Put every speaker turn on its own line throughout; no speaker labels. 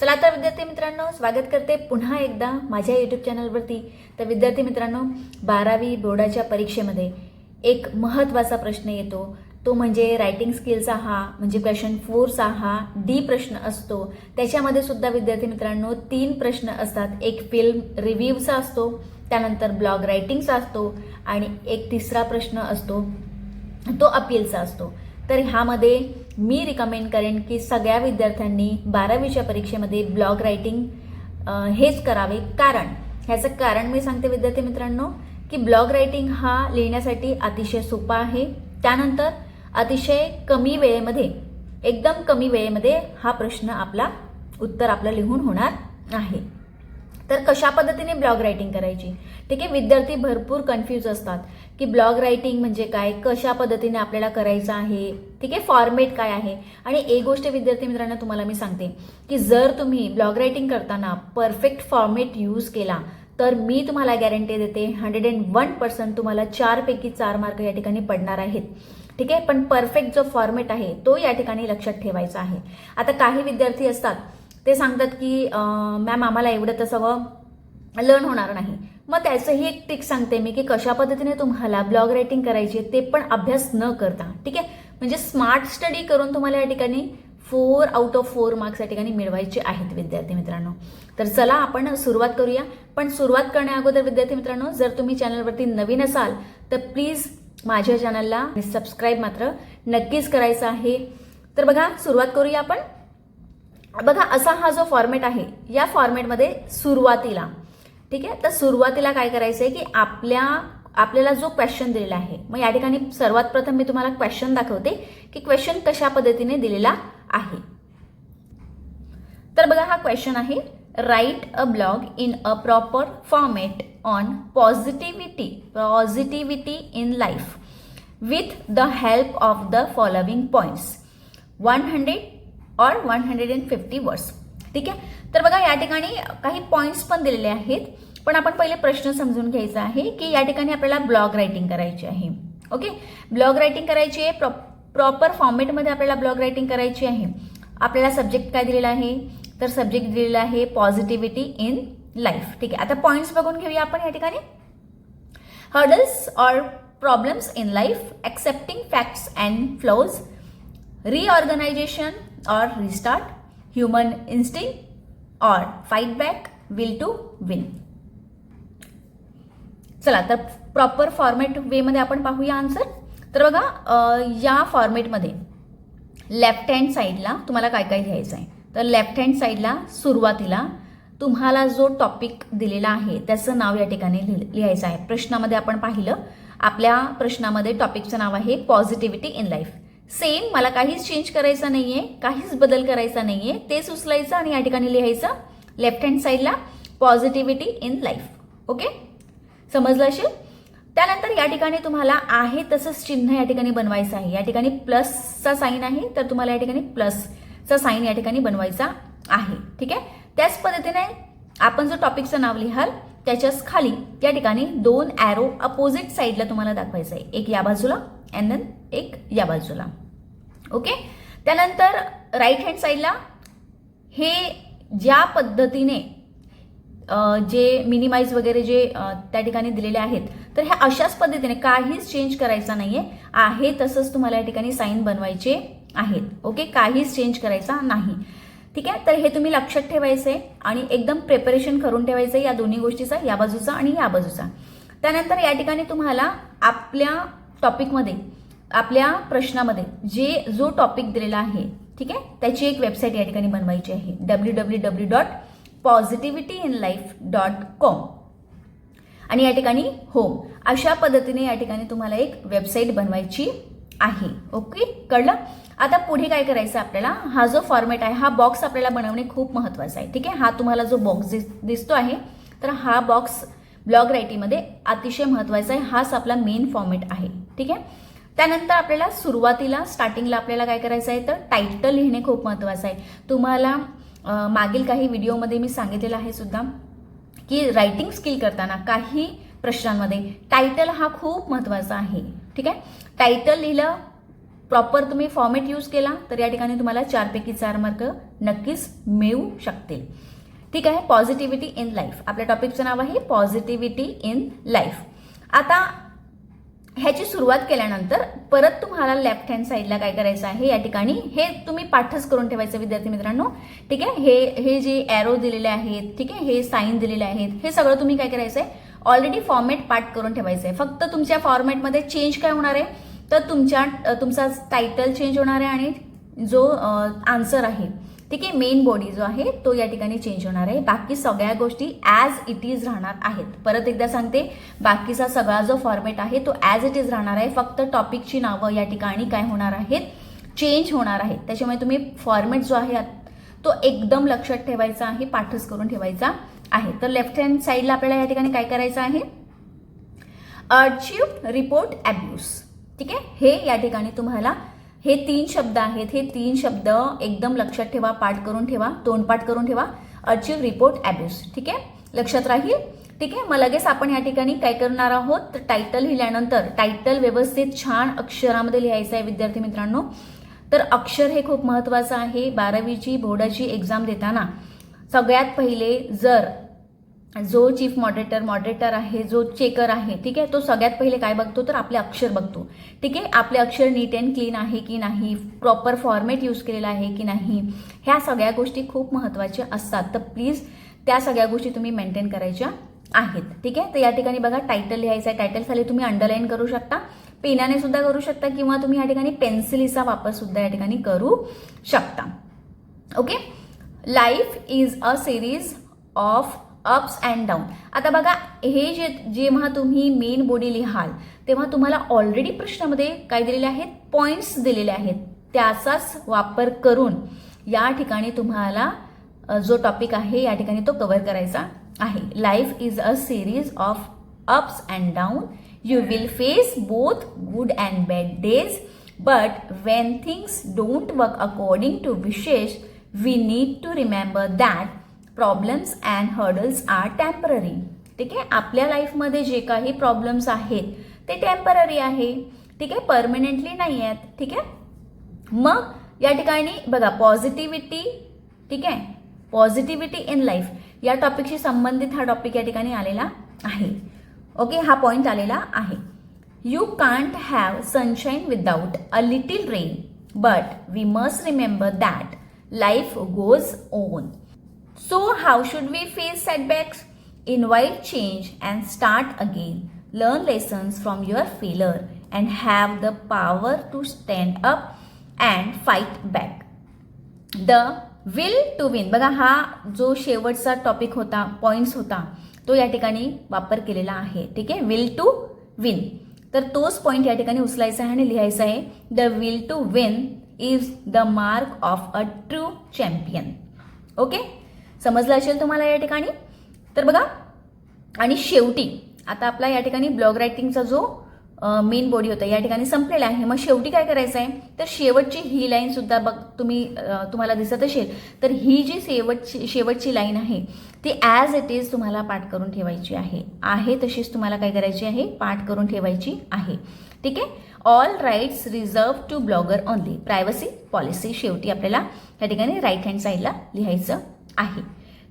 चला तर विद्यार्थी मित्रांनो स्वागत करते पुन्हा एकदा माझ्या यूट्यूब चॅनलवरती तर विद्यार्थी मित्रांनो बारावी बोर्डाच्या परीक्षेमध्ये एक महत्त्वाचा प्रश्न येतो. तो म्हणजे रायटिंग स्किलचा हा म्हणजे क्वेश्चन फोरचा हा डी प्रश्न असतो. त्याच्यामध्ये सुद्धा विद्यार्थी मित्रांनो तीन प्रश्न असतात. एक फिल्म रिव्ह्यूचा असतो त्यानंतर ब्लॉग रायटिंगचा असतो आणि एक तिसरा प्रश्न असतो तो अपीलचा असतो. तर ह्यामध्ये मी रिकमेंड करेन की सगळ्या विद्यार्थ्यांनी बारावीच्या परीक्षेमध्ये ब्लॉग रायटिंग हेच करावे. कारण ह्याचं कारण मी सांगते विद्यार्थी मित्रांनो की ब्लॉग रायटिंग हा लिहिण्यासाठी अतिशय सोपा आहे. त्यानंतर अतिशय कमी वेळेमध्ये एकदम कमी वेळेमध्ये हा प्रश्न आपला उत्तर आपलं लिहून होणार आहे. तर कशा पद्धतीने ब्लॉग रायटिंग करायची? ठीक आहे विद्यार्थी भरपूर कन्फ्यूज असतात की ब्लॉग रायटिंग म्हणजे काय कशा पद्धतीने आपल्याला करायचं आहे ठीक आहे फॉर्मेट काय आहे? आणि एक गोष्ट विद्यार्थी मित्रांनो तुम्हाला मी सांगते की जर तुम्ही ब्लॉग रायटिंग करताना परफेक्ट फॉर्मेट यूज केला तर मी तुम्हाला गॅरंटी देते हंड्रेड अँड वन पर्सेंट तुम्हाला चारपैकी चार मार्क या ठिकाणी पडणार आहेत. ठीक आहे पण परफेक्ट जो फॉर्मेट आहे तो या ठिकाणी लक्षात ठेवायचा आहे. आता काही विद्यार्थी असतात ते सांगतात की मॅम आम्हाला एवढं तर सगळं लर्न होणार नाही. मग त्याचंही एक टिक सांगते मी की कशा पद्धतीने तुम्हाला ब्लॉग रायटिंग करायची आहे ते पण अभ्यास न करता ठीक आहे? म्हणजे स्मार्ट स्टडी करून तुम्हाला या ठिकाणी four out of four marks या ठिकाणी मिळवायचे आहेत विद्यार्थी मित्रांनो. तर चला आपण सुरुवात करूया. पण सुरुवात करण्या अगोदर विद्यार्थी मित्रांनो जर तुम्ही चॅनलवरती नवीन असाल तर प्लीज माझ्या चॅनलला सबस्क्राईब मात्र नक्कीच करायचं आहे. तर बघा सुरुवात करूया आपण. बघा असा हा जो फॉर्मेट आहे या फॉर्मेटमध्ये सुरुवातीला ठीक आहे? तर सुरुवातीला काय करायचं आहे की आपल्या आपल्याला जो क्वेश्चन दिलेला आहे मग या ठिकाणी सर्वात प्रथम मी तुम्हाला क्वेश्चन दाखवते की क्वेश्चन कशा पद्धतीने दिलेला आहे. तर बघा हा क्वेश्चन आहे write a blog in a proper format on positivity positivity in life with the help of the following points one hundred or one hundred and fifty words ठीक आहे? तर बघा या ठिकाणी काही पॉईंट्स पण दिलेले आहेत. पण आपण पहिले प्रश्न समजून घ्यायचा आहे की या ठिकाणी आपल्याला ब्लॉग रायटिंग करायची आहे. ओके ब्लॉग रायटिंग करायची आहे प्रॉ प्रॉपर फॉर्मेटमध्ये आपल्याला ब्लॉग रायटिंग करायची आहे. आपल्याला सब्जेक्ट काय दिलेला आहे? तर सब्जेक्ट दिलेला आहे पॉझिटिव्हिटी इन लाईफ ठीक आहे? आता पॉईंट्स बघून घेऊया आपण या ठिकाणी. Hurdles or problems in life accepting facts and flaws reorganisation or restart, human instinct or fight back, will to win. चला तर प्रॉपर फॉर्मेट वेमध्ये आपण पाहूया आन्सर तर बघा या फॉर्मेटमध्ये लेफ्ट हँड साईडला तुम्हाला काय काय लिहायचं आहे तर लेफ्ट हँड साईडला सुरुवातीला तुम्हाला जो टॉपिक दिलेला आहे त्याचं नाव या ठिकाणी लिहायचं आहे. प्रश्नामध्ये आपण पाहिलं आपल्या प्रश्नामध्ये टॉपिकचं नाव आहे पॉझिटिव्हिटी इन लाईफ सेम मला काहीच चेंज करायचा नाही आहे काहीच बदल करायचा नाही आहे तेच उचलायचं आणि या ठिकाणी लिहायचं लेफ्ट हँड साईडला पॉझिटिव्हिटी इन लाईफ ओके समजलं असेल? त्यानंतर या ठिकाणी तुम्हाला आहे तसंच चिन्ह या ठिकाणी बनवायचं आहे. या ठिकाणी प्लसचा साईन आहे तर तुम्हाला या ठिकाणी प्लसचा साईन या ठिकाणी बनवायचा आहे. ठीक आहे? त्याच पद्धतीने आपण जो टॉपिकचं नाव लिहाल त्याच्याच खाली या ठिकाणी दोन ॲरो अपोजिट साईडला तुम्हाला दाखवायचं आहे. एक या बाजूला अँड देन एक या बाजूला. ओके? त्यानंतर राईट हँड साईडला हे ज्या पद्धतीने जे मिनिमाइज वगैरे जे त्या ठिकाणी दिलेले आहेत तर ह्या अशाच पद्धतीने काहीच चेंज करायचा नाहीये. आहे तसंच तुम्हाला या ठिकाणी साईन बनवायचे आहेत. ओके? काहीच चेंज करायचा नाही. ठीक आहे? तर हे तुम्ही लक्षात ठेवायचं आहे आणि एकदम प्रिपरेशन करून ठेवायचं आहे या दोन्ही गोष्टीचा या बाजूचा आणि या बाजूचा. त्यानंतर या ठिकाणी तुम्हाला आपल्या टॉपिकमध्ये आपल्या प्रश्नामध्ये जे जो टॉपिक दिलेला आहे ठीक आहे? त्याची एक वेबसाईट या ठिकाणी बनवायची आहे. W W W dot positivity in life dot com आणि या ठिकाणी होम अशा पद्धतीने या ठिकाणी तुम्हाला एक वेबसाईट बनवायची आहे. ओके कळलं? आता पुढे काय करायचं आपल्याला? हा जो फॉर्मॅट आहे हा बॉक्स आपल्याला बनवणे खूप महत्त्वाचं आहे. ठीक आहे? हा तुम्हाला जो बॉक्स दिसतो आहे तर हा बॉक्स ब्लॉग रायटिंगमध्ये अतिशय महत्त्वाचा आहे. हाच आपला मेन फॉर्मॅट आहे. ठीक आहे? त्यानंतर आपल्याला सुरुवातीला स्टार्टिंगला आपल्याला काय करायचं आहे तर टायटल लिहिणे खूप महत्त्वाचं आहे. तुम्हाला मागील काही व्हिडिओमध्ये मी सांगितलेलं आहे सुद्धा की रायटिंग स्किल करताना काही प्रश्नांमध्ये टायटल हा खूप महत्त्वाचा आहे. ठीक आहे? टायटल लिहिलं प्रॉपर तुम्ही फॉर्मेट यूज केला तर या ठिकाणी तुम्हाला चारपैकी चार मार्क नक्कीच मिळू शकतील. ठीक आहे? पॉझिटिव्हिटी इन लाईफ आपल्या टॉपिकचं नाव आहे पॉझिटिव्हिटी इन लाईफ आता ह्याची सुरुवात केल्यानंतर परत तुम्हाला लेफ्ट हँड साईडला काय करायचं आहे? या ठिकाणी हे तुम्ही पाठच करून ठेवायचं विद्यार्थी मित्रांनो. ठीक आहे? हे हे जे ॲरो दिलेले आहेत ठीक आहे? हे साईन दिलेले आहेत हे सगळं तुम्ही काय करायचं आहे ऑलरेडी फॉर्मॅट पाठ करून ठेवायचं आहे फक्त तुमच्या फॉर्मॅटमध्ये चेंज काय होणार आहे? तर तुमच्या तुमचा टायटल चेंज होणार आहे आणि जो आन्सर आहे. ठीक आहे मेन बॉडी जो आहे तो या ठिकाणी चेंज होणार आहे. बाकी सगळ्या गोष्टी ॲज इट इज राहणार आहेत. परत एकदा सांगते बाकीचा सगळा जो फॉर्मॅट आहे तो ॲज इट इज राहणार आहे. फक्त टॉपिकची नावं या ठिकाणी काय होणार आहेत? चेंज होणार आहेत. त्याच्यामुळे तुम्ही फॉर्मॅट जो आहे तो एकदम लक्षात ठेवायचा आहे पाठच करून ठेवायचा आहे. तर लेफ्ट हँड साईडला आपल्याला या ठिकाणी काय करायचं आहे? अर्चिव्ह रिपोर्ट अब्यूज ठीक आहे? हे या ठिकाणी तुम्हाला हे तीन शब्द आहेत. हे तीन शब्द एकदम लक्षात ठेवा पाठ करून ठेवा तोंडपाठ करून ठेवा. अचीव रिपोर्ट अब्यूज ठीक आहे? लक्षात राहील? ठीक आहे? मग लगेच आपण या ठिकाणी काय करणार आहोत? तर टायटल लिहिल्यानंतर टायटल व्यवस्थित छान अक्षरामध्ये लिहायचं आहे विद्यार्थी मित्रांनो. तर अक्षर हे खूप महत्त्वाचं आहे. बारावीची बोर्डाची एक्झाम देताना सगळ्यात पहिले जर जो चीफ मॉडरेटर मॉडरेटर आहे जो चेकर आहे ठीक आहे? तो सगळ्यात पहिले काय बघतो? तर आपले अक्षर बघतो. ठीक आहे? आपले अक्षर नीट अँड क्लीन आहे की नाही? प्रॉपर फॉर्मॅट यूज केलेला आहे की नाही? ह्या सगळ्या गोष्टी खूप महत्त्वाच्या असतात. तर प्लीज त्या सगळ्या गोष्टी तुम्ही मेंटेन करायच्या आहेत. ठीक आहे? तर या ठिकाणी बघा टायटल लिहायचं आहे. टायटल खाली तुम्ही अंडरलाईन करू शकता. पेनाने सुद्धा करू शकता किंवा तुम्ही या ठिकाणी पेन्सिलीचा वापर सुद्धा या ठिकाणी करू शकता. Okay life is a series of ups and down आता बघा हे जे जेव्हा तुम्ही मेन बॉडी लिहाल तेव्हा तुम्हाला ऑलरेडी प्रश्नामध्ये काय दिलेले आहेत? पॉईंट्स दिलेले आहेत. त्याचाच वापर करून या ठिकाणी तुम्हाला जो टॉपिक आहे या ठिकाणी तो कव्हर करायचा आहे. Life is a series of ups and down you will face both good and bad days but when things don't work according to विशेष we need to remember that problems and hurdles are temporary ठीक आहे? आपल्या लाईफमध्ये जे काही problems आहेत ते temporary आहे. ठीक आहे? परमनंटली नाही आहेत. ठीक आहे? मग या ठिकाणी बघा पॉझिटिव्हिटी ठीक आहे? पॉझिटिव्हिटी इन लाईफ या टॉपिकशी संबंधित हा टॉपिक या ठिकाणी आलेला आहे. ओके हा पॉईंट आलेला आहे. You can't have sunshine without a little rain but we must remember that life goes on So, how should we face setbacks? Invite change and start again. Learn lessons from your failure and have the power to stand up and fight back. The will to win बघा हा जो शेवटचा topic होता points होता तो या ठिकाणी वापर केलेला आहे ठीक आहे विल टू विन तर तोच पॉईंट या ठिकाणी उचलायचा आहे आणि लिहायचा आहे the will to win is the mark of a true champion okay समजलं असेल तुम्हाला या ठिकाणी? तर बघा आणि शेवटी आता आपला या ठिकाणी ब्लॉग रायटिंगचा जो मेन बॉडी होता या ठिकाणी संपलेला आहे. मग शेवटी काय करायचं आहे तर शेवटची ही लाईन सुद्धा बघ तुम्ही तुम्हाला दिसत असेल. तर ही जी शेवटची शेवटची लाईन आहे ती ॲज इट इज तुम्हाला पाठ करून ठेवायची आहे. आहे तशीच तुम्हाला काय करायची आहे? पाठ करून ठेवायची आहे. ठीक आहे? All rights reserve to blogger only privacy policy शेवटी आपल्याला या ठिकाणी राईट हँड साईडला लिहायचं आहे.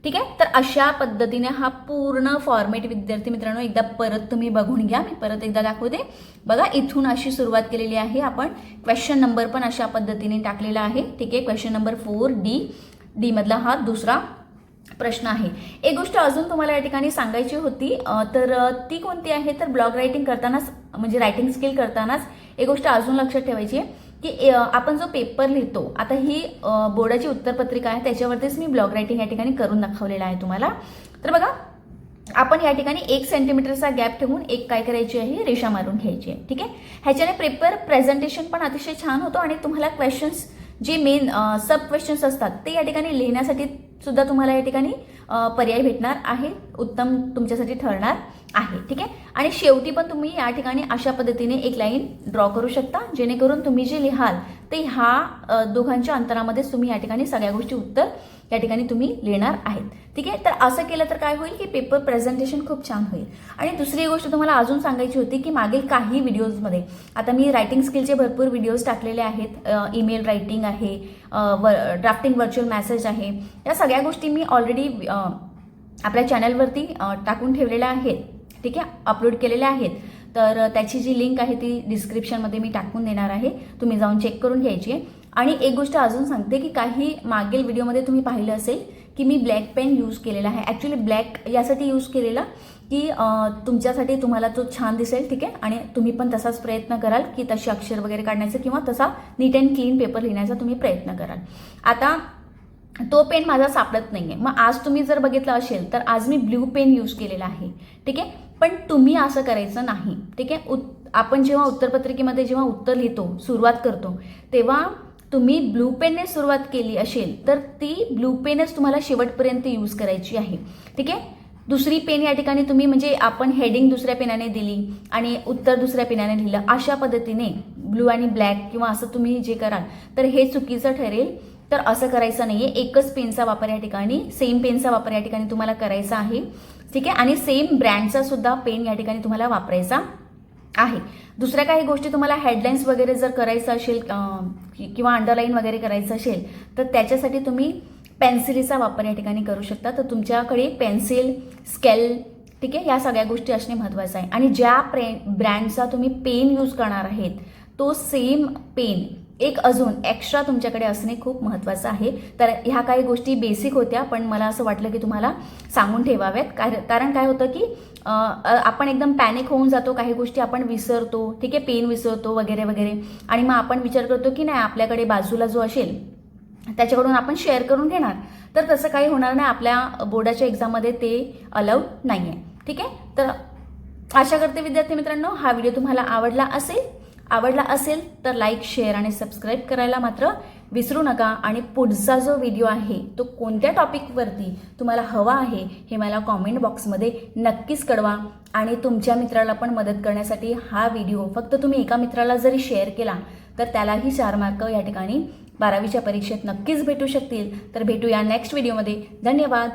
ठीक आहे? तर अशा पद्धतीने हा पूर्ण फॉर्मेट विद्यार्थी मित्रांनो एकदा परत तुम्ही बघून घ्या. मी परत एकदा दाखवते. बघा इथून अशी सुरुवात केलेली आहे. आपण क्वेश्चन नंबर पण अशा पद्धतीने टाकलेला आहे. ठीक आहे? Question number four D D मधला हा दुसरा प्रश्न आहे. एक गोष्ट अजून तुम्हाला या ठिकाणी सांगायची होती. तर ती कोणती आहे? तर ब्लॉग रायटिंग करतानाच म्हणजे रायटिंग स्किल करतानाच एक गोष्ट अजून लक्षात ठेवायची आहे. की आपण जो पेपर लिहितो आता ही बोर्डाची उत्तरपत्रिका आहे त्याच्यावरतीच मी ब्लॉग रायटिंग या ठिकाणी करून दाखवलेला आहे तुम्हाला. तर बघा आपण या ठिकाणी एक सेंटीमीटरचा गॅप ठेवून एक काय करायची आहे? रेषा मारून घ्यायची आहे. ठीक आहे? ह्याच्याने पेपर प्रेझेंटेशन पण अतिशय छान होतो आणि तुम्हाला क्वेश्चन्स जे मेन सब क्वेश्चन्स असतात ते या ठिकाणी लिहिण्यासाठी सुद्धा तुम्हाला या ठिकाणी पर्याय भेटणार आहे. उत्तम तुमच्यासाठी ठरणार. आहे ठीक आहे? आणि शेवटी पण तुम्ही या ठिकाणी अशा पद्धतीने एक लाईन ड्रॉ करू शकता जेणेकरून तुम्ही जे लिहाल ते ह्या दोघांच्या अंतरामध्येच तुम्ही या ठिकाणी सगळ्या गोष्टी उत्तर या ठिकाणी तुम्ही लिहिणार आहेत ठीक आहे? तर असं केलं तर काय होईल की पेपर प्रेझेंटेशन खूप छान होईल. आणि दुसरी गोष्ट तुम्हाला अजून सांगायची होती की मागील काही व्हिडिओजमध्ये आता मी रायटिंग स्किलचे भरपूर व्हिडिओज टाकलेले आहेत ईमेल रायटिंग आहे ड्राफ्टिंग व्हर्च्युअल मॅसेज आहे या सगळ्या गोष्टी मी ऑलरेडी आपल्या चॅनलवरती टाकून ठेवलेल्या आहेत. ठीक आहे? अपलोड केलेल्या आहेत. तर त्याची जी लिंक आहे ती डिस्क्रिप्शनमध्ये मी टाकून देणार आहे. तुम्ही जाऊन चेक करून घ्यायची आहे. आणि एक गोष्ट अजून सांगते की काही मागील व्हिडिओमध्ये तुम्ही पाहिलं असेल की मी ब्लॅक पेन यूज केलेला आहे. ॲक्च्युली ब्लॅक यासाठी यूज केलेला की तुमच्यासाठी तुम्हाला तो छान दिसेल ठीक आहे? आणि तुम्ही पण तसाच प्रयत्न कराल की तशी अक्षर वगैरे काढण्याचा किंवा तसा नीट अँड क्लीन पेपर लिहिण्याचा तुम्ही प्रयत्न कराल. आता तो पेन माझा सापडत नाही आहे मग आज तुम्ही जर बघितलं असेल तर आज मी ब्ल्यू पेन यूज केलेला आहे. ठीक आहे? पण तुम्ही असं करायचं नाही. ठीक आहे? उत् आपण जेव्हा उत्तरपत्रिकेमध्ये जेव्हा उत्तर लिहितो सुरुवात करतो तेव्हा तुम्ही ब्लू पेनने सुरुवात केली असेल तर ती ब्लू पेनच तुम्हाला शेवटपर्यंत यूज करायची आहे. ठीक आहे? दुसरी पेन या ठिकाणी तुम्ही म्हणजे आपण हेडिंग दुसऱ्या पेनाने दिली आणि उत्तर दुसऱ्या पेनाने लिहिलं अशा पद्धतीने ब्लू आणि ब्लॅक किंवा असं तुम्ही जे कराल तर हे चुकीचं ठरेल. तर असं करायचं नाही आहे एकच पेनचा वापर या ठिकाणी सेम पेनचा वापर या ठिकाणी तुम्हाला करायचा आहे. ठीक आहे? आणि सेम ब्रँडचा सुद्धा पेन या ठिकाणी तुम्हाला वापरायचा आहे. दुसऱ्या काही गोष्टी तुम्हाला हेडलाईन्स वगैरे जर करायचं असेल किंवा अंडरलाईन वगैरे करायचं असेल तर त्याच्यासाठी तुम्ही पेन्सिलीचा वापर या ठिकाणी करू शकता. तर तुमच्याकडे पेन्सिल स्केल ठीक आहे? या सगळ्या गोष्टी असणे महत्त्वाचं आहे. आणि ज्या प्रे ब्रँडचा तुम्ही पेन यूज करणार आहेत तो सेम पेन एक अजून एक्स्ट्रा तुमच्याकडे असणे खूप महत्त्वाचं आहे. तर ह्या काही गोष्टी बेसिक होत्या पण मला असं वाटलं की तुम्हाला सांगून ठेवाव्यात. कारण काय होतं की आपण एकदम पॅनिक होऊन जातो काही गोष्टी आपण विसरतो ठीक आहे पेन विसरतो वगैरे वगैरे. आणि मग आपण विचार करतो की नाही आपल्याकडे बाजूला जो असेल त्याच्याकडून आपण शेअर करून घेणार. तर तसं काही होणार नाही आपल्या बोर्डाच्या एक्झाममध्ये ते अलाउड नाही आहे ठीक आहे? तर आशा करते विद्यार्थी मित्रांनो हा व्हिडिओ तुम्हाला आवडला असेल आवडला असेल तर लाईक शेअर आणि सबस्क्राईब करायला मात्र विसरू नका. आणि पुढचा जो व्हिडिओ आहे तो कोणत्या टॉपिकवरती तुम्हाला हवा आहे हे मला कॉमेंट बॉक्समध्ये नक्कीच कळवा. आणि तुमच्या मित्राला पण मदत करण्यासाठी हा व्हिडिओ फक्त तुम्ही एका मित्राला जरी शेअर केला तर त्यालाही चार मार्क या ठिकाणी बारावीच्या परीक्षेत नक्कीच भेटू शकतील. तर भेटूया नेक्स्ट व्हिडिओमध्ये धन्यवाद.